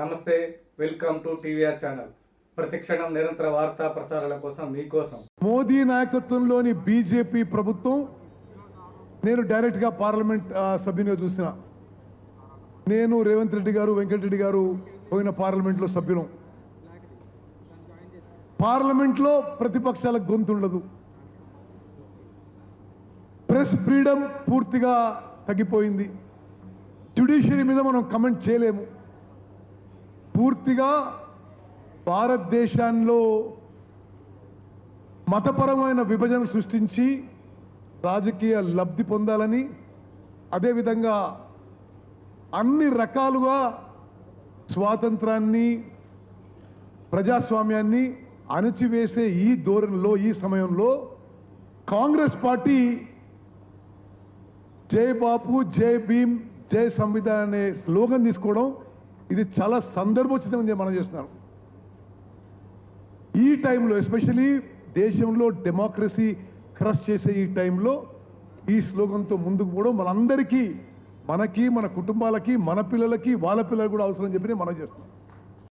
నమస్తే welcome to TVR channel. ప్రతిక్షణం నిరంతర వార్తా ప్రసారాల కోసం మీకోసం మోదీ నాయకత్వంలోని బీజేపీ ప్రభుత్వం నేను డైరెక్ట్గా పార్లమెంట్ సభ్యునిగా చూసిన. నేను రేవంత్ రెడ్డి గారు వెంకటరెడ్డి గారు పోయిన పార్లమెంట్లో సభ్యులం. పార్లమెంట్లో ప్రతిపక్షాల గొంతు ఉండదు. ప్రెస్ ఫ్రీడమ్ పూర్తిగా తగ్గిపోయింది. జ్యుడిషియరీ మీద మనం కమెంట్ చేయలేము. పూర్తిగా భారతదేశంలో మతపరమైన విభజన సృష్టించి రాజకీయ లబ్ధి పొందాలని అదేవిధంగా అన్ని రకాలుగా స్వాతంత్రాన్ని ప్రజాస్వామ్యాన్ని అణచివేసే ఈ ధోరణిలో ఈ సమయంలో కాంగ్రెస్ పార్టీ జై బాపు జై భీమ్ జై సంవిధాన్ అనే స్లోగన్ తీసుకోవడం ఇది చాలా సందర్భోచితంగా మనం చేస్తున్నాను ఈ టైంలో ఎస్పెషలీ దేశంలో డెమోక్రసీ క్రష్ చేసే ఈ టైంలో ఈ స్లోగన్తో ముందుకు పోవడం మనందరికీ మనకి మన కుటుంబాలకి మన పిల్లలకి వాళ్ళ పిల్లలకి కూడా అవసరం చెప్పి నేను మనం చేస్తున్నాం.